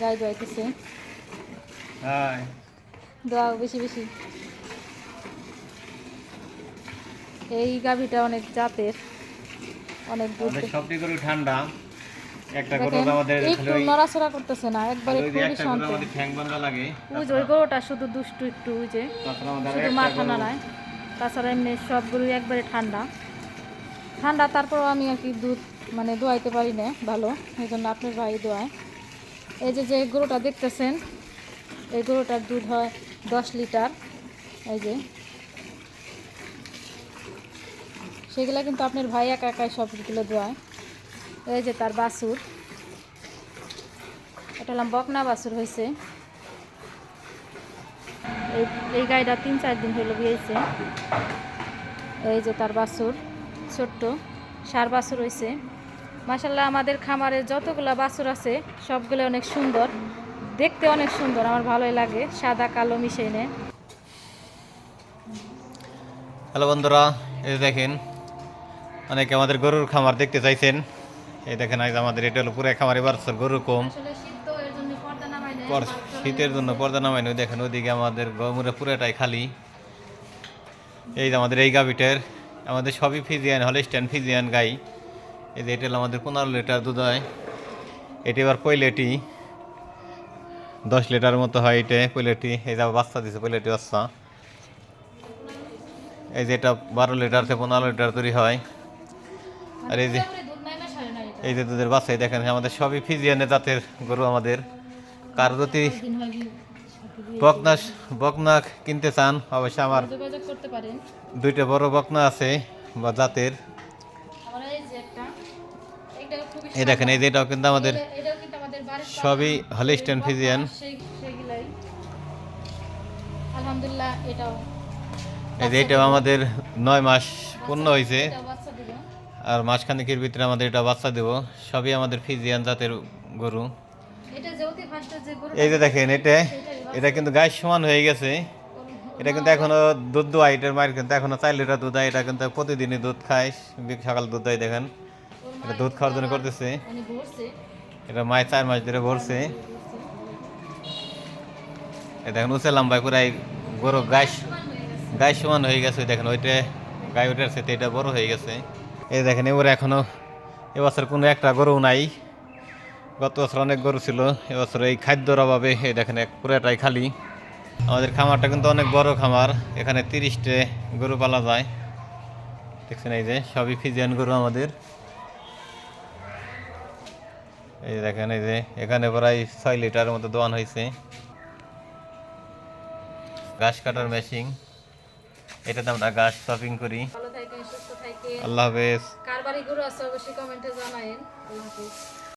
গায়ে দোয়াইতেছে হাই। দোয়া বেশি বেশি। এই গাভিটা অনেক জাতের অনেক দুধ সবটি গরু ঠান্ডা। একটা গরু আমাদের একটু নড়াচড়া করতেছে না একবারে খুবই শান্ত। আমাদের ঠ্যাং বান্ধা লাগে ওই যে গরুটা শুধু দুষ্টু একটু ওই যে। শুধু মাথা নাড়ায়। তাছাড়া এমনি সব গরু একবারে ঠান্ডা। ঠান্ডা তারপরেও আমি আর কি দুধ মানে দোয়াইতে পারি না ভালো। এই জন্য আপনার ভাই দোয়ায়। এই যে যে গরুটা দেখতেছেন, এই গরুটার দুধ হয় দশ লিটার। এই যে। সেগুলো কিন্তু আপনার ভাই একা একাই সবগুলো দোয়ায় এই যে তার বাসুর এটা হলাম বকনা বাছুর হয়েছে। এই গাড়িটা তিন চার দিন হলো বিয়েছে। এই যে তার বাসুর ছোট্ট সার বাসুর হয়েছে মাসাল্লাহ আমাদের খামারে যতগুলো বাছুর আছে সবগুলো অনেক সুন্দর। দেখতে অনেক সুন্দর আমার ভালোই লাগে সাদা কালো মিশিয়ে হ্যালো বন্ধুরা এই দেখেন অনেকে আমাদের গরুর খামার দেখতে চাইছেন। এই দেখেন আজ আমাদের এটা হলো পুরো খামারে এবার গরুর কম। শীতের জন্য পর্দা নামাই নয় দেখেন ওইদিকে আমাদের গরমুরে পুরোটাই খালি। এই যে আমাদের এই গাভিটার আমাদের সবই ফিজিয়ান হলিস্টান ফিজিয়ান গাই। এই যে এটা হলো আমাদের পনেরো লিটার দুধ হয়। এটি এবার পয়লেটি দশ লিটার মতো হয় এটা পৈলেটি এই যে বাচ্চা দিছে পৈলেটি বাচ্চা। এই যে এটা বারো লিটার থেকে পনেরো লিটার তৈরি হয়। আর এই যে এই যে দুধের বাচ্চাই দেখেন আমাদের সবই ফিজিয়ানের জাতের গরু আমাদের। কার যদি বকনা বকনা কিনতে চান অবশ্যই আমার দুইটা বড় বকনা আছে বা জাতের। এই দেখেন এই যে এটাও কিন্তু আমাদের সবই হলিস্টেন ফিজিয়ান আলহামদুলিল্লাহ এটাও। এই যে এটাও আমাদের নয় মাস পূর্ণ হয়েছে। আর মাসখানেকের ভিতরে আমাদের এটা বাচ্চা দেব। সবই আমাদের ফিজিয়ান জাতের গরু। এই যে দেখেন এটা এটা কিন্তু গায়ের সমান হয়ে গেছে। এটা কিন্তু এখনও দুধ দোয়া এটার মায়ের কিন্তু এখনও চার লিটার দুধ হয় এটা কিন্তু প্রতিদিনই দুধ খায় সকাল দুধ দেয়, দেখেন। এটা দুধ খাওয়ার জন্য করতেছে। এটা মায়ের চার মাস ধরে ভরছে। দেখেন, উঁচে লম্বাই পুরাই গরু গাছ গাছ সমান হয়ে গেছে, দেখেন, ওইটা গায়ে ওইটার সাথে এটা বড় হয়ে গেছে। এই দেখেন, এবারে এখনও এবছর কোনো একটা গরু নাই। গত বছর অনেক গরু ছিল, এবছর এই খাদ্যর অভাবে এই দেখেন পুরাটাই খালি। আমাদের খামারটা কিন্তু অনেক বড় খামার। এখানে তিরিশটে গরু পালা যায়। দেখছেন এই যে সবই ফিজিয়ান গরু আমাদের। এই দেখেন এই যে এখানে প্রায় ছয় লিটার মতো দোয়ান হয়েছে। ঘাস কাটার মেশিন। এটাতে আমরা ঘাস শপিং করি। আল্লাহ হাফেজ। কার বাড়ি গরু আছে অবশ্যই কমেন্টে জানায়েন। আল্লাহ হাফিজ।